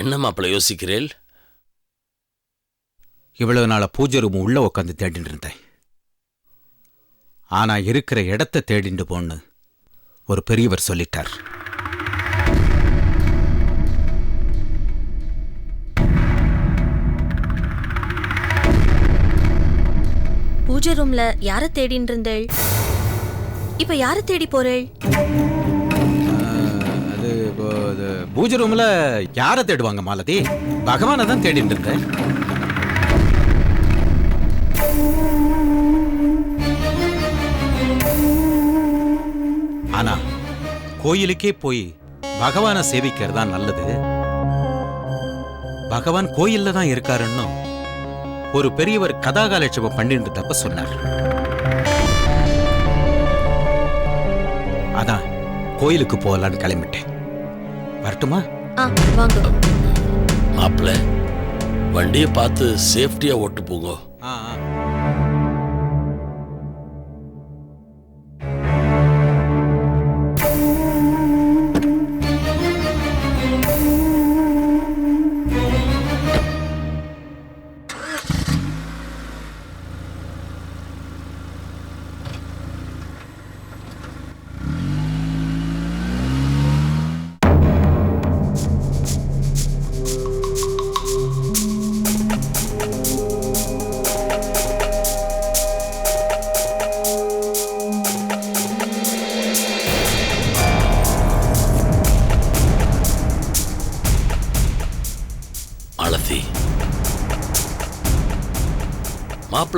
என்ன மாப்பிள்ள யோசிக்கிறேள் இவ்வளவு நாளா பூஜை ரூம் உள்ள உட்காந்து தேடிட்டு இருந்தேன். ஆனா இருக்கிற இடத்த தேடிண்டு போன்னு ஒரு பெரியவர் சொல்லிட்டார். பூஜை ரூம்ல யார தேடின்னு இருந்தேள்? இப்ப யார தேடி போறேள்? பூஜை ரூம்ல யாரை தேடுவாங்க மாலதி? பகவானை தான் தேடிட்டு இருந்தேன். ஆனா கோயிலுக்கே போய் பகவானை சேவிக்கிறது தான் நல்லது. பகவான் கோயில்ல தான் இருக்காருன்னு ஒரு பெரியவர் கதாகாலட்சேபம் பண்ணிட்டு தப்ப சொன்னார். அதான் கோயிலுக்கு போகலான்னு கிளம்பிட்டேன். வரட்டுமா? ஆ வாங்க. மாப்பிள்ள வண்டியை பார்த்து சேஃப்டியா ஓட்டு போங்க. ஆ ஆ.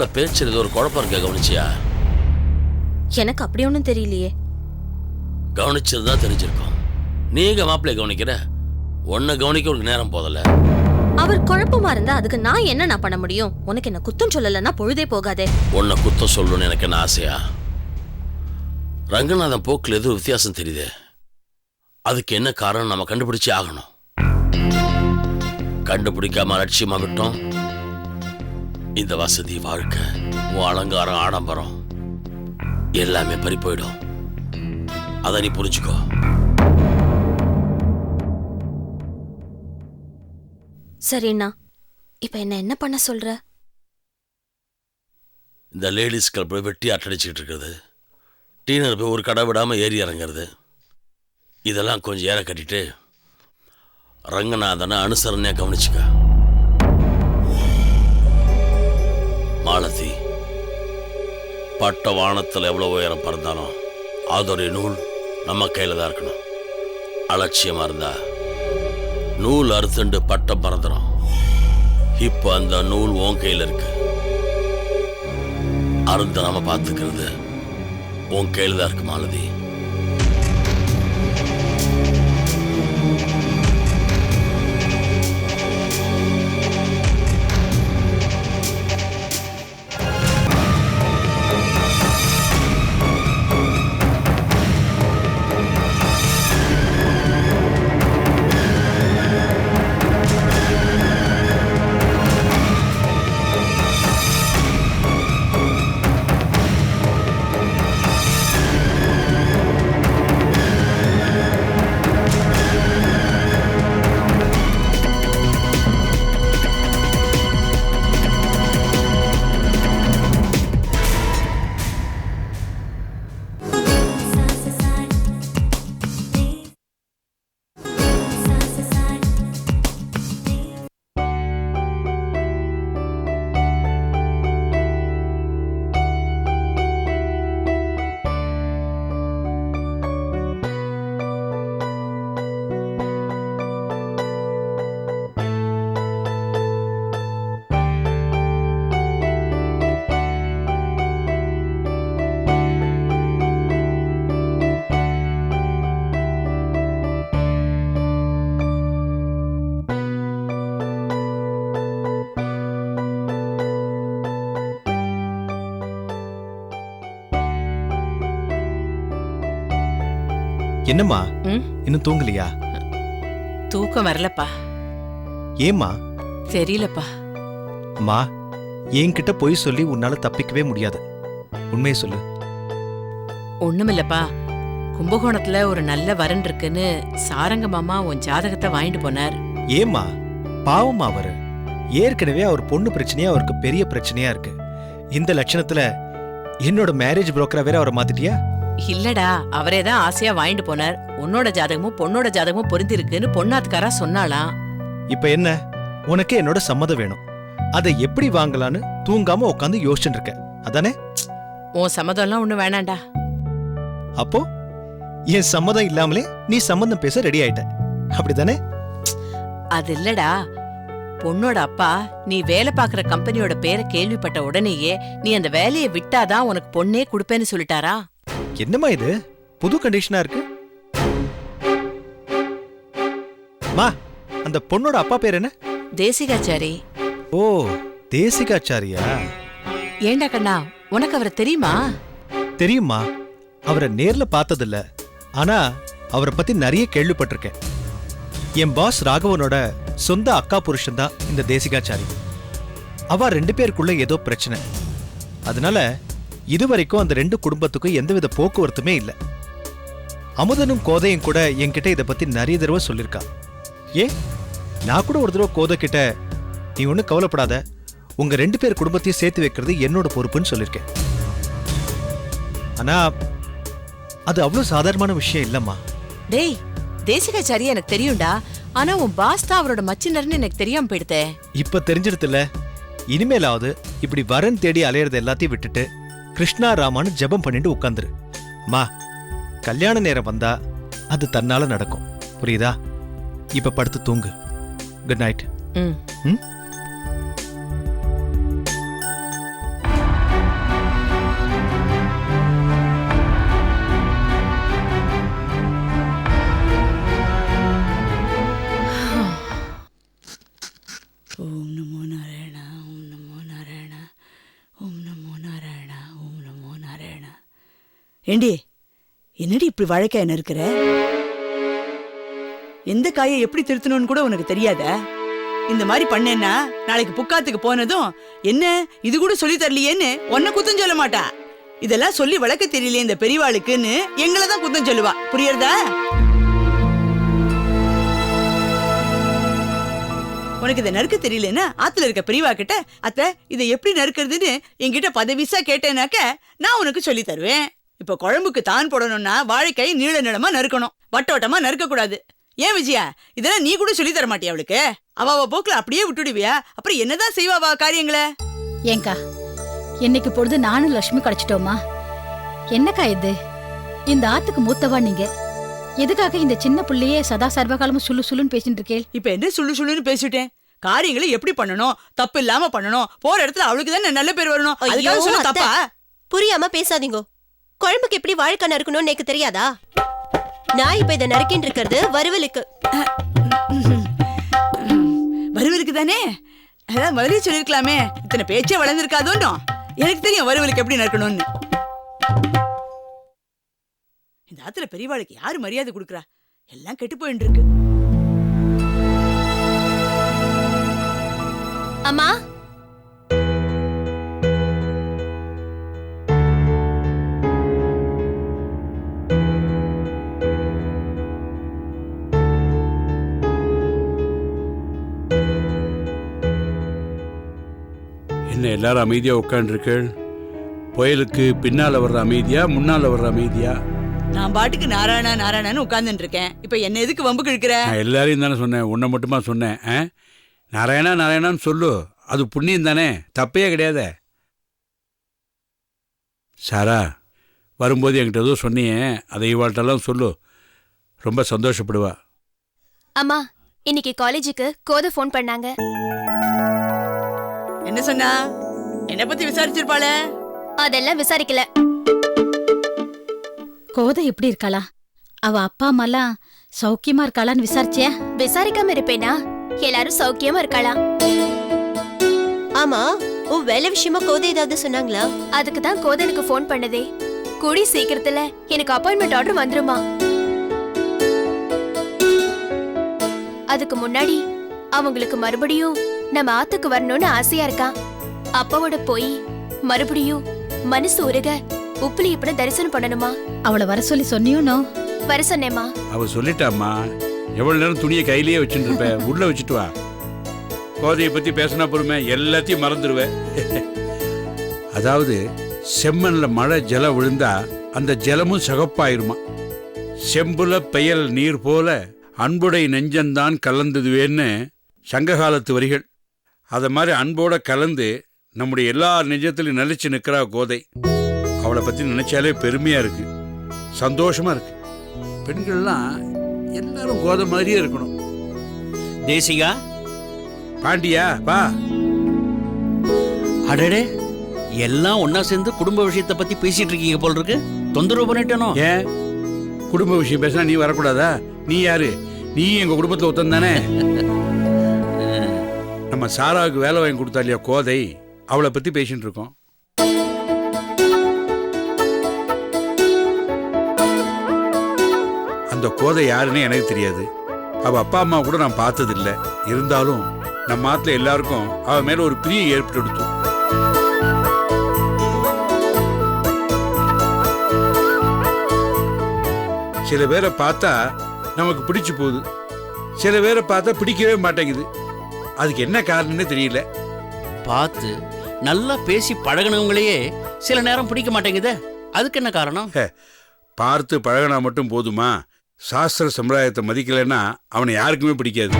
மாப்பிள்ள பேச்சில் ஒரு குழப்பம் இருக்க கவனிச்சியா? எனக்கு அப்படி ஒன்றும் தெரியலையே. கவனிச்சது தான் தெரிஞ்சிருக்கும். நீங்க மாப்பிள்ளைய கவனிக்கிற உன்னை கவனிக்க உனக்கு நேரம் போதல அவர் குழப்பமா இருந்தா அதுக்கு நான் என்ன நான் பண்ண முடியும்? உனக்கு என்ன குத்தம் சொல்லலைன்னா பொழுதே போகாதே. உன்னை குத்தம் சொல்லணும்னு எனக்கு என்ன ஆசையா? ரங்கநாதன் போக்கில் எதுவும் வித்தியாசம் தெரியுதே? அதுக்கு என்ன காரணம் நம்ம கண்டுபிடிச்சே ஆகணும். கண்டுபிடிக்காம அலட்சியமா விட்டோம் இந்த வசதி வாழ்க்கை உன் அலங்காரம் ஆடம்பரம் எல்லாமே பறி போயிடும். அதை நீ புரிஞ்சுக்கோ. சரிண்ணா இப்ப என்ன என்ன பண்ண சொல்ற? இந்த லேடிஸ் கிளப் வெட்டி அட்டடிச்சுக்கிட்டு இருக்கிறது டீனர் போய் ஒரு கடை விடாமல் ஏறி இறங்குறது. இதெல்லாம் கொஞ்சம் ஏற கட்டிட்டு ரங்கநாதனை அனுசரணையாக கவனிச்சுக்க. மாலதி பட்ட வானத்தில் எவ்வளோ உயரம் பறந்தாலும் அதோடைய நூல் நம்ம கையில் தான் இருக்கணும். அலட்சியமாக இருந்தா நூல் அறுத்துண்டு பட்டம் பறந்துடும் இப்போ அந்த நூல் உன் கையில் இருக்கு. அருந்த நாம பார்த்துக்கிறது உன் கையில் தான் இருக்கு மாலதி. என்னம்மா? இன்னும் தூங்கலையா? தூக்கம் வரலப்பா. ஏம்மா? தெரியலப்பா. அம்மா என்கிட்ட பொய் சொல்லி உன்னால தப்பிக்கவே முடியாது. உண்மையை சொல்லு. ஒண்ணுமில்லப்பா. கும்பகோணத்துல ஒரு நல்ல வரன் இருக்குன்னு சாரங்க மாமா உன் ஜாதகத்தை வாங்கிட்டு போனார். ஏம்மா? பாவமா அவரு. ஏற்கனவே அவர் பொண்ணு பிரச்சனையா அவருக்கு பெரிய பிரச்சனையா இருக்கு. இந்த லட்சணத்துல என்னோட மேரேஜ் புரோக்கரா வேற அவரை மாத்திட்டியா? இல்லடா அவரே தான் ஆசையா வாங்கிட்டு போனார். உன்னோட ஜாதகமும் பொண்ணோட ஜாதகமும் பொருந்தி இருக்குன்னு பொண்ணாத்துக்காரா சொன்னாளாம். இப்ப என்ன? உனக்கு என்னோட சம்மதம் வேணும். அதை எப்படி வாங்கலான்னு தூங்காம உட்காந்து யோசிச்சுட்டு இருக்க. அதானே? உன் சம்மதம்லாம் ஒண்ணு வேணாண்டா அப்போ? என் சம்மதம் இல்லாமலே நீ சம்மதம் பேச ரெடி ஆயிட்ட. அப்படிதானே? அது இல்லடா. பொண்ணோட அப்பா நீ வேலை பார்க்குற கம்பெனியோட பேரை கேள்விப்பட்ட உடனேயே நீ அந்த வேலையை விட்டாதான் உனக்கு பொண்ணே கொடுப்பேன்னு சொல்லிட்டாரா? என்னம்மா இது? புது கண்டிஷனா இருக்கு. மா அந்த பொண்ணோட அப்பா பேர் என்ன? தேசிகாச்சாரி. ஓ தேசிகாச்சாரியா? ஏண்டா கண்ணா உனக்கு அவரை தெரியுமா? தெரியுமா அவரை நேர்ல பார்த்ததில்ல. ஆனா அவரை பத்தி நிறைய கேள்விப்பட்டிருக்கேன். என் பாஸ் ராகவனோட சொந்த அக்கா புருஷன் தான் இந்த தேசிகாச்சாரி. அவ ரெண்டு பேருக்குள்ள ஏதோ பிரச்சனை. அதனால இதுவரைக்கும் அந்த ரெண்டு குடும்பத்துக்கும் எந்தவித போக்குவரத்துமே இல்லை. அமுதனும் கோதையும் கூட என்கிட்ட இதை பத்தி நிறைய தடவை சொல்லியிருக்கா ஏ நான் கூட ஒரு தடவை கோதை கிட்ட நீ ஒன்றும் கவலைப்படாத. உங்க ரெண்டு பேர் குடும்பத்தையும் சேர்த்து வைக்கிறது என்னோட பொறுப்புன்னு சொல்லியிருக்கேன் ஆனா அது அவ்வளவு சாதாரணமான விஷயம் இல்லம்மா. டேய் தேசிகாச்சாரி எனக்கு தெரியும்டா. ஆனா உன் பாஸ் தான் அவரோட மச்சினர்னு எனக்கு தெரியாம போயிடுதே இப்ப தெரிஞ்சிடுதுல இனிமேலாவது இப்படி வரன் தேடி அலையறத எல்லாத்தையும் விட்டுட்டு கிருஷ்ணா ராமான்னு ஜெபம் பண்ணிட்டு உட்காந்துரு மா கல்யாண நேரம் வந்தா அது தன்னால நடக்கும். புரியுதா? இப்ப படுத்து தூங்கு. குட் நைட் ம்? ஏண்டி என்னடி இப்படி வாழைக்காய் நறுக்கிற? எந்த காயை எப்படி திருத்தணும்னு கூட உனக்கு தெரியாத? இந்த மாதிரி பண்ணேன்னா நாளைக்கு புக்காத்துக்கு போனதும் என்ன இது கூட சொல்லி தரலையேன்னு உன்னை குத்தம் சொல்ல மாட்டா. இதெல்லாம் சொல்லி வழக்க தெரியல இந்த பெரியவாளுக்குன்னு எங்களை தான் குத்தம் சொல்லுவா. புரியுறதா? உனக்கு இதை நறுக்க தெரியலன்னா ஆத்துல இருக்க பெரியவா கிட்ட அத்தை இதை எப்படி நறுக்கிறதுன்னு என்கிட்ட பதவிசா கேட்டேனாக்க நான் உனக்கு சொல்லி தருவேன். இப்ப குழம்புக்கு தான் போடணும்னா வாழைக்காய் நீள நீளமா நறுக்கணும். வட்ட வட்டமா நறுக்க கூடாது ஏன் விஜயா? இதெல்லாம் நீ கூட சொல்லி தர மாட்டியா அவளுக்கு? அவ அவ போக்குல அப்படியே விட்டுடுவியா? அப்புறம் என்னதான் செய்வா அவ காரியங்களை? ஏங்கா இன்னைக்கு பொழுது நானும் லட்சுமி கிடைச்சிட்டோமா? என்னக்கா இது? இந்த ஆத்துக்கு மூத்தவா நீங்க? எதுக்காக இந்த சின்ன புள்ளையே சதா சர்வகாலமும் சுள்ளு சுள்ளுன்னு பேசிட்டு இருக்கேள்? இப்ப என்ன சுள்ளு சுள்ளுன்னு பேசிட்டேன்? காரியங்களை எப்படி பண்ணணும்? தப்பு இல்லாம பண்ணணும்? போற இடத்துல அவளுக்கு தான் நல்ல பேர் வரணும்? அதுக்காக சொல்ல. தப்பா? புரியாம பேசாதீங்க. குழம்புக்கு எப்படி வாழைக்காய் நறுக்கணும்னு எனக்கு தெரியாதா? நான் இப்ப இதை நறுக்கின்னு இருக்கிறது வறுவலுக்கு. வறுவலுக்கு தானே? அதான் முதலே சொல்லிருக்கலாமே இத்தனை பேச்சே வளர்ந்துருக்காதோன்னு எனக்கு தெரியும் வறுவலுக்கு எப்படி நடக்கணும்னு இந்த ஆத்துல பெரியவாளுக்கு யாரு மரியாதை கொடுக்கறா? எல்லாம் கெட்டு போயிட்டு இருக்கு அம்மா என்ன எல்லாரும் அமைதியா உட்காந்துருக்கள் புயலுக்கு பின்னால வர்ற அமைதியா முன்னால வர்ற அமைதியா? நான் பாட்டுக்கு நாராயணா நாராயணான்னு உட்கார்ந்துட்டு இருக்கேன் இப்ப என்ன எதுக்கு வம்புக்கு இழுக்கிற நான் எல்லாரையும் தானே சொன்னேன். உன்னை மட்டுமா சொன்னேன் ஆ? நாராயணா நாராயணான்னு சொல்லு. அது புண்ணியம் தானே. தப்பே கிடையாதே. சாரா வரும்போது என்கிட்ட ஏதோ சொன்னியே. அதை இவாள்கிட்டலாம் சொல்லு. ரொம்ப சந்தோஷப்படுவா. அம்மா இன்னைக்கு காலேஜுக்கு கோதை ஃபோன் பண்ணாங்க. என்ன சொன்னா? என்ன பத்தி விசாரிச்சிருப்பாளே? அதெல்லாம் விசாரிக்கல. கோதை எப்படி இருக்காளா? அவ அப்பா அம்மாலாம் சௌக்கியமா இருக்காளான்னு விசாரிச்சியா? விசாரிக்காம இருப்பேனா? எல்லாரும் சௌக்கியமா இருக்காளா? ஆமா உன் வேலை விஷயமா கோதை ஏதாவது சொன்னாங்களா? அதுக்கு தான் கோதை எனக்கு ஃபோன் பண்ணதே. கூடி சீக்கிரத்துல எனக்கு அப்பாயின்மெண்ட் ஆர்டர் வந்துருமா? அதுக்கு முன்னாடி அவங்களுக்கு மறுபடியும் நம்ம ஆத்துக்கு வரணும்னு ஆசையா இருக்கா? அப்பாவோட போய் மறுபடியும் மனசு உருக உப்புலி இப்படி தரிசனம் பண்ணணுமா? அவளை வர சொல்லி சொன்னியோனோ வர சொன்னேம்மா. அவ சொல்லிட்டாம்மா. எவ்வளவு நேரம் துணியை கையிலேயே வச்சுட்டு இருப்ப உள்ள வச்சுட்டு வா. கோதையை பத்தி பேசினா பொறுமை. எல்லாத்தையும் மறந்துடுவேன் அதாவது செம்மண்ல மழை ஜலம் விழுந்தா அந்த ஜலமும் சிகப்பாயிருமா? செம்புல பெயல் நீர் போல அன்புடை நெஞ்சந்தான் கலந்ததுவேன்னு சங்ககாலத்து வரிகள். அத மாதிரி அன்போட கலந்து நம்முடைய எல்லா நெஞ்சத்திலும் நிலைச்சு நிற்கிறா கோதை. அவளை பத்தி நினைச்சாலே பெருமையா இருக்கு. சந்தோஷமா இருக்கு. பெண்கள்லாம் எல்லாரும் கோதை மாதிரியே இருக்கணும். தேசிகா? பாண்டியா வா. அடடே எல்லாம் ஒண்ணா சேர்ந்து குடும்ப விஷயத்தை பத்தி பேசிட்டு இருக்கீங்க போல் இருக்கு. தொந்தரவு பண்ணிட்டேனோ? ஏன்? குடும்ப விஷயம் பேசினா நீ வரக்கூடாதா? நீ யாரு? நீ எங்க குடும்பத்துல ஒருத்தன் தானே? நம்ம சாராவுக்கு வேலை வாங்கி கொடுத்தா இல்லையா கோதை? அவளை பற்றி பேசிட்டு இருக்கோம். அந்த கோதை யாருன்னு எனக்கு தெரியாது. அவ அப்பா அம்மா கூட நான் பார்த்ததில்ல. இருந்தாலும் நம்ம ஆத்துல எல்லாருக்கும் அவ மேல ஒரு பிரியம் ஏற்பட்டு சில பேரை பார்த்தா நமக்கு பிடிச்சு போகுது. சில பேரை பார்த்தா பிடிக்கவே மாட்டேங்குது. அதுக்கு என்ன காரணம்னே தெரியல. பார்த்து நல்லா பேசி பழகுனவங்களையே சில நேரம் பிடிக்க மாட்டேங்குதே. அதுக்கு என்ன காரணம்? பார்த்து பழகினா மட்டும் போதுமா? சாஸ்திர சம்பிரதாயத்தை மதிக்கலைன்னா அவனை யாருக்குமே பிடிக்காது.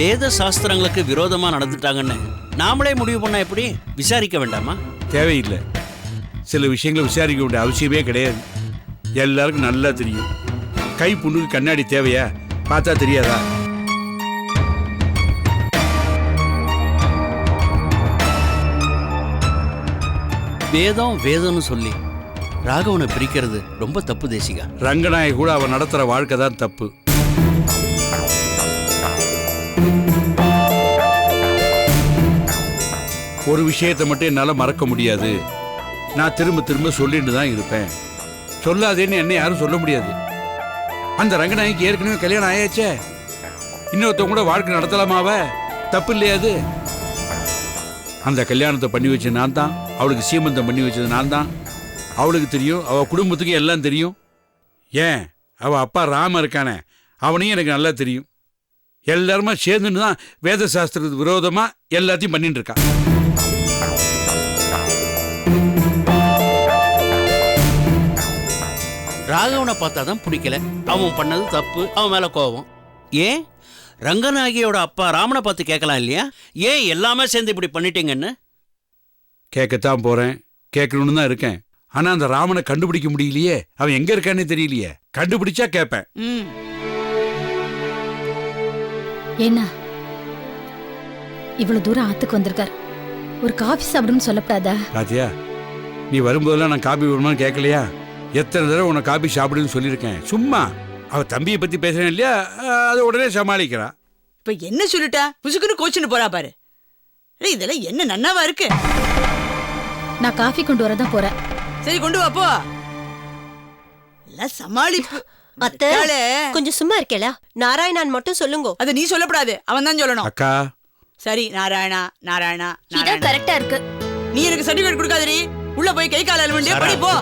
வேத சாஸ்திரங்களுக்கு விரோதமா நடந்துட்டாங்கன்னு நாமளே முடிவு பண்ணா எப்படி? விசாரிக்க வேண்டாமா? தேவையில்லை. சில விஷயங்களை விசாரிக்க வேண்டிய அவசியமே கிடையாது. எல்லாருக்கும் நல்லா தெரியும். கை புண்ணுக்கு கண்ணாடி தேவையா? பார்த்தா தெரியாதா? வேதம் வேதம்னு சொல்லி ராகவனை பிரிக்கிறது ரொம்ப தப்பு தேசிகா. ரங்கநாயகி கூட அவன் நடத்துற வாழ்க்கை தான் தப்பு. ஒரு விஷயத்தை மட்டும் என்னால் மறக்க முடியாது. நான் திரும்ப திரும்ப சொல்லிட்டு தான் இருப்பேன். சொல்லாதேன்னு என்ன யாரும் சொல்ல முடியாது. அந்த ரங்கநாயகிக்கு ஏற்கனவே கல்யாணம் ஆயாச்சே. இன்னொருத்தவங்க கூட வாழ்க்கை நடத்தலாமாவ? தப்பு இல்லையா அது? அந்த கல்யாணத்தை பண்ணி வச்சது நான் தான் அவளுக்கு சீமந்தம் பண்ணி வச்சது நான் தான். அவளுக்கு தெரியும் அவள் குடும்பத்துக்கு எல்லாம் தெரியும். ஏன்? அவள் அப்பா ராம இருக்கானே அவனையும் எனக்கு நல்லா தெரியும். எல்லாருமா சேர்ந்துன்னு தான் வேத சாஸ்திரத்துக்கு விரோதமாக எல்லாத்தையும் பண்ணிட்டு இருக்கான் ராகவனை பார்த்தா தான் பிடிக்கல. அவன் பண்ணது தப்பு அவன் மேல கோபம். ஏன்? ரங்கநாயகியோட அப்பா ராமனை பார்த்து கேட்கலாம் இல்லையா? ஏன் எல்லாமே சேர்ந்து இப்படி பண்ணிட்டீங்கன்னு? கேட்கத்தான் போறேன். கேட்கணும்னு தான் இருக்கேன். ஆனா அந்த ராமனை கண்டுபிடிக்க முடியலையே. அவன் எங்க இருக்கானே தெரியலையே. கண்டுபிடிச்சா கேட்பேன். ம். ஏன்னா இவ்வளவு தூரம் ஆத்துக்கு வந்திருக்கார். ஒரு காஃபி சாப்பிடுன்னு சொல்லப்படாதா? பாத்தியா நீ வரும்போதெல்லாம் நான் காபி வேணுமான்னு கேட்கலையா? எத்தனை தடவை உன்னை காபி சாப்பிடுன்னு சொல்லியிருக்கேன். சும்மா அவ தம்பியை பத்தி பேசுறேன் இல்லையா? அதை உடனே சமாளிக்கிறா. இப்ப என்ன சொல்லிட்டா? புசுக்குன்னு கோச்சுன்னு போறா பாரு. இதெல்லாம் என்ன நன்னாவா இருக்கு? நான் காஃபி கொண்டு வரதான் போறேன். சரி கொண்டு வா போ. எல்லாம் சமாளிப்பு. அத்தை இருக்காளே. கொஞ்சம் சும்மா இருக்கேளா? நாராயணான் மட்டும் சொல்லுங்க. அத நீ சொல்லக்கூடாது அவன் தான் சொல்லணும். அக்கா. சரி நாராயணா நாராயணா இதான். கரெக்டா இருக்கு. நீ எனக்கு சர்டிபிகேட் கொடுக்காதடி. உள்ள போய் கை கால சாரா, படி போ.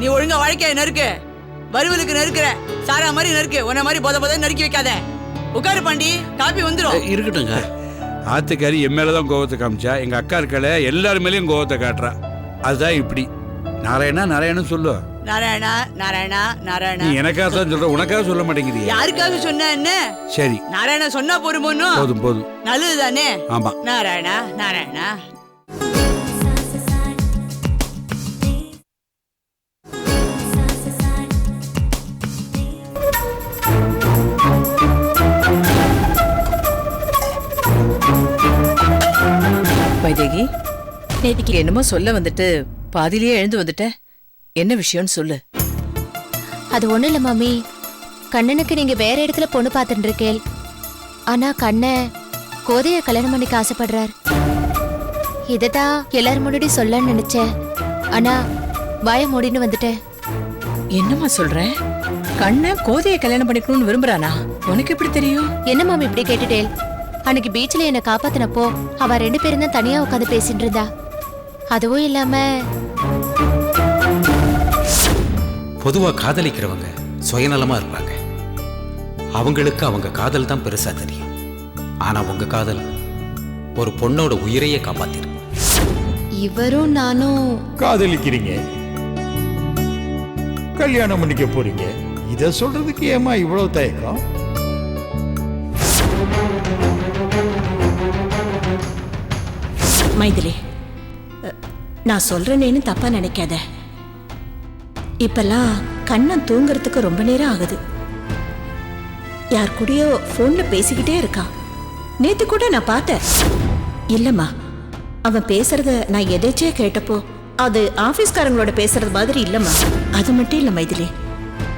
நீ ஒழுங்கா வாழ்க்கைய நறுக்கு வறுவலுக்கு நறுக்குற சாரா மாதிரி நறுக்கு உன்ன மாதிரி போத போத நறுக்கி வைக்காத. உட்காரு பாண்டி. காப்பி வந்துரும். அஹ், இருக்கட்டுங்க ஆத்துக்காரி என் மேலதான் கோவத்தை காமிச்சா எங்க அக்கா இருக்கல எல்லார் மேலயும் கோவத்தை காட்டுறா. அதுதான் இப்படி. நாராயணா நாராயணன் சொல்லு. நாராயணா நாராயணா நீ நாராயணா எனக்காக தான் சொல்ற உனக்காக சொல்ல மாட்டேங்கிறியா. யாருக்காக சொன்ன என்ன? சரி. நாராயணா சொன்னா போதும் போதும் நல்லது தானே ஆமா. நாராயணா நாராயணா. நேத்திக்கு என்னமோ சொல்ல வந்துட்டு பாதியிலேயே எழுந்து வந்துட்ட. என்ன விஷயம்னு சொல்லு. அது ஒண்ணும் இல்ல மாமி. கண்ணனுக்கு நீங்க வேற இடத்துல பொண்ணு பார்த்துட்டு இருக்கேள் ஆனா கண்ணன் கோதைய கல்யாணம் பண்ணிக்க ஆசைப்படுறார். இததான் எல்லாரும் முன்னாடி சொல்லலாம்னு நினைச்சேன் ஆனா வாய மூடின்னு வந்துட்டேன் என்னம்மா சொல்ற? கண்ண கோதைய கல்யாணம் பண்ணிக்கணும்னு விரும்புறானா? உனக்கு எப்படி தெரியும்? என்ன மாமி இப்படி கேட்டுட்டேல் அன்னைக்கு பீச்ல என்னை காப்பாத்தினப்போ அவ ரெண்டு பேரும் தான் தனியா உட்காந்து பேசிட்டு இருந்தா. அதுவும் இல்லாம பொதுவா காதலிக்கிறவங்க சுயநலமா இருப்பாங்க. அவங்களுக்கு அவங்க காதல் தான் பெருசா தெரியும். ஆனா உங்க காதல் ஒரு பொண்ணோட உயிரையே காப்பாத்திருக்கு இவரும் நானும் காதலிக்கிறீங்க. கல்யாணம் பண்ணிக்க போறீங்க. இத சொல்றதுக்கு ஏமா இவ்வளவு தயக்கம்? மைதிலி நான் சொல்றேனேன்னு தப்பா நினைக்காத. இப்பெல்லாம் கண்ணன் தூங்குறதுக்கு ரொம்ப நேரம் ஆகுது. யார் கூடயோ போன்ல பேசிக்கிட்டே இருக்கான் நேத்து கூட நான் பார்த்தேன். இல்லம்மா அவன் பேசுறத நான் எதேச்சியா கேட்டப்போ அது ஆபீஸ்காரங்களோட பேசுறது மாதிரி இல்லம்மா. அது மட்டும் இல்ல மைதிலி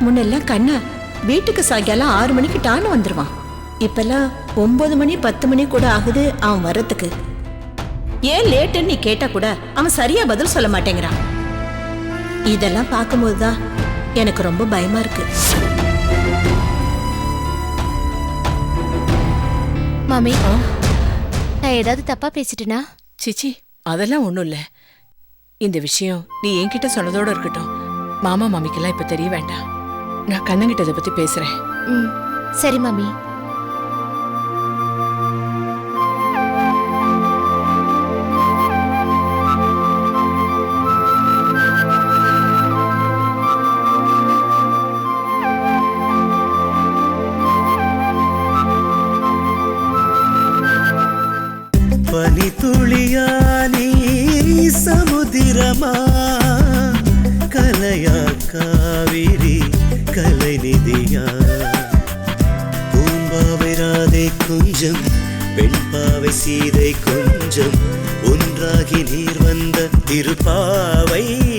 முன்னெல்லாம் கண்ணா வீட்டுக்கு சாயங்காலம் ஆறு மணிக்கு டான்னு வந்துருவான். இப்பெல்லாம் ஒன்பது மணி பத்து மணி கூட ஆகுது அவன் வர்றதுக்கு. ஏன் லேட்டுன்னு நீ கேட்டா கூட அவன் சரியா பதில் சொல்ல மாட்டேங்கிறான். இதெல்லாம் பார்க்கும்போது தான் எனக்கு ரொம்ப பயமா இருக்கு. மாமி நான் ஏதாவது தப்பா பேசிட்டேனா? சிச்சி அதெல்லாம் ஒண்ணும் இல்ல. இந்த விஷயம் நீ என்கிட்ட சொன்னதோட இருக்கட்டும். மாமா மாமிக்கெல்லாம் இப்ப தெரிய வேண்டாம். நான் கண்ணங்கிட்ட இதை பத்தி பேசுறேன். ம் சரி மாமி. சீதை